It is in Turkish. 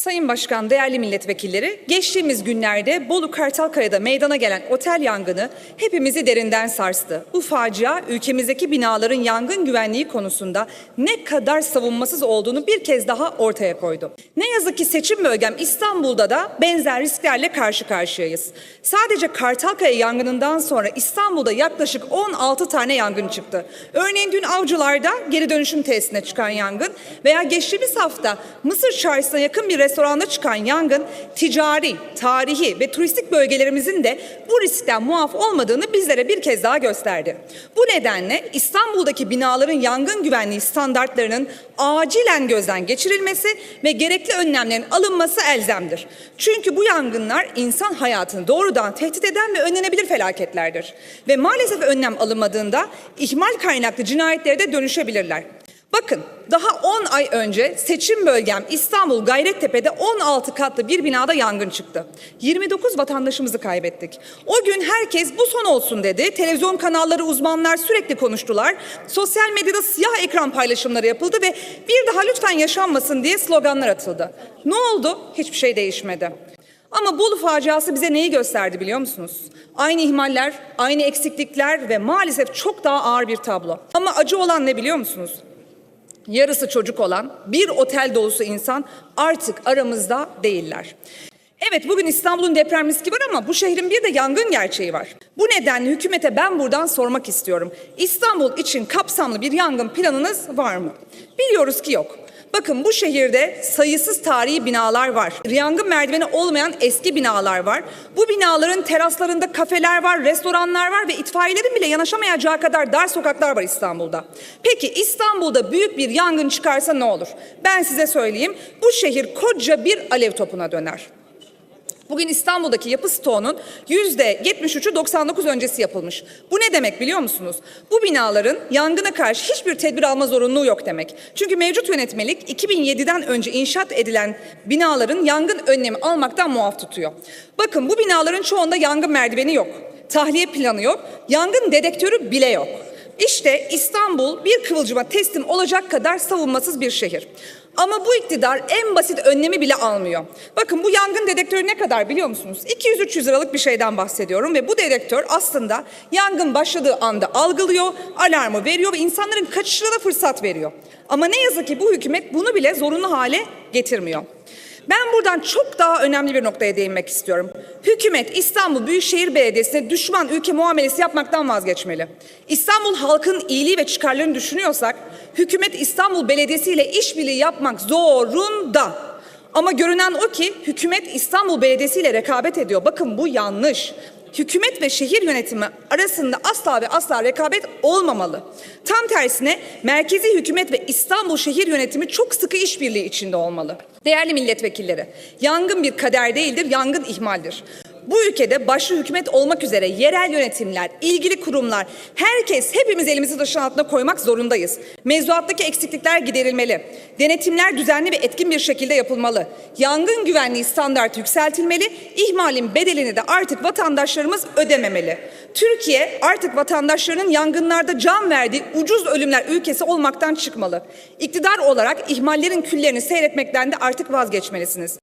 Sayın Başkan, değerli milletvekilleri, geçtiğimiz günlerde Bolu Kartalkaya'da meydana gelen otel yangını hepimizi derinden sarstı. Bu facia ülkemizdeki binaların yangın güvenliği konusunda ne kadar savunmasız olduğunu bir kez daha ortaya koydu. Ne yazık ki seçim bölgem İstanbul'da da benzer risklerle karşı karşıyayız. Sadece Kartalkaya yangınından sonra İstanbul'da yaklaşık 16 tane yangın çıktı. Örneğin dün Avcılar'da geri dönüşüm tesisine çıkan yangın veya geçtiğimiz hafta Mısır Çarşısı'na yakın bir restoranda çıkan yangın ticari, tarihi ve turistik bölgelerimizin de bu riskten muaf olmadığını bizlere bir kez daha gösterdi. Bu nedenle İstanbul'daki binaların yangın güvenliği standartlarının acilen gözden geçirilmesi ve gerekli önlemlerin alınması elzemdir. Çünkü bu yangınlar insan hayatını doğrudan tehdit eden ve önlenebilir felaketlerdir. Ve maalesef önlem alınmadığında ihmal kaynaklı cinayetlere de dönüşebilirler. Bakın daha 10 ay önce seçim bölgem İstanbul Gayrettepe'de 16 katlı bir binada yangın çıktı. 29 vatandaşımızı kaybettik. O gün herkes bu son olsun dedi. Televizyon kanalları uzmanlar sürekli konuştular. Sosyal medyada siyah ekran paylaşımları yapıldı ve bir daha lütfen yaşanmasın diye sloganlar atıldı. Ne oldu? Hiçbir şey değişmedi. Ama Bolu faciası bize neyi gösterdi biliyor musunuz? Aynı ihmaller, aynı eksiklikler ve maalesef çok daha ağır bir tablo. Ama acı olan ne biliyor musunuz? Yarısı çocuk olan bir otel dolusu insan artık aramızda değiller. Evet bugün İstanbul'un deprem riski var ama bu şehrin bir de yangın gerçeği var. Bu nedenle hükümete ben buradan sormak istiyorum. İstanbul için kapsamlı bir yangın planınız var mı? Biliyoruz ki yok. Bakın bu şehirde sayısız tarihi binalar var. Yangın merdiveni olmayan eski binalar var. Bu binaların teraslarında kafeler var, restoranlar var ve itfaiyelerin bile yanaşamayacağı kadar dar sokaklar var İstanbul'da. Peki İstanbul'da büyük bir yangın çıkarsa ne olur? Ben size söyleyeyim. Bu şehir koca bir alev topuna döner. Bugün İstanbul'daki yapı stoğunun %73'ü 99 öncesi yapılmış. Bu ne demek biliyor musunuz? Bu binaların yangına karşı hiçbir tedbir alma zorunluluğu yok demek. Çünkü mevcut yönetmelik 2007'den önce inşaat edilen binaların yangın önlemi almaktan muaf tutuyor. Bakın bu binaların çoğunda yangın merdiveni yok. Tahliye planı yok. Yangın dedektörü bile yok. İşte İstanbul bir kıvılcıma teslim olacak kadar savunmasız bir şehir. Ama bu iktidar en basit önlemi bile almıyor. Bakın bu yangın dedektörü ne kadar biliyor musunuz? 200-300 liralık bir şeyden bahsediyorum ve bu dedektör aslında yangın başladığı anda algılıyor, alarmı veriyor ve insanların kaçışına da fırsat veriyor. Ama ne yazık ki bu hükümet bunu bile zorunlu hale getirmiyor. Ben buradan çok daha önemli bir noktaya değinmek istiyorum. Hükümet İstanbul Büyükşehir Belediyesi'ne düşman ülke muamelesi yapmaktan vazgeçmeli. İstanbul halkın iyiliği ve çıkarlarını düşünüyorsak hükümet İstanbul Belediyesi ile işbirliği yapmak zorunda. Ama görünen o ki hükümet İstanbul Belediyesi ile rekabet ediyor. Bakın bu yanlış. Hükümet ve şehir yönetimi arasında asla ve asla rekabet olmamalı. Tam tersine merkezi hükümet ve İstanbul şehir yönetimi çok sıkı işbirliği içinde olmalı. Değerli milletvekilleri, yangın bir kader değildir, yangın ihmaldir. Bu ülkede başta hükümet olmak üzere yerel yönetimler, ilgili kurumlar, herkes hepimiz elimizi taşın altına koymak zorundayız. Mevzuattaki eksiklikler giderilmeli. Denetimler düzenli ve etkin bir şekilde yapılmalı. Yangın güvenliği standartı yükseltilmeli. İhmalin bedelini de artık vatandaşlarımız ödememeli. Türkiye artık vatandaşlarının yangınlarda can verdiği ucuz ölümler ülkesi olmaktan çıkmalı. İktidar olarak ihmallerin küllerini seyretmekten de artık vazgeçmelisiniz.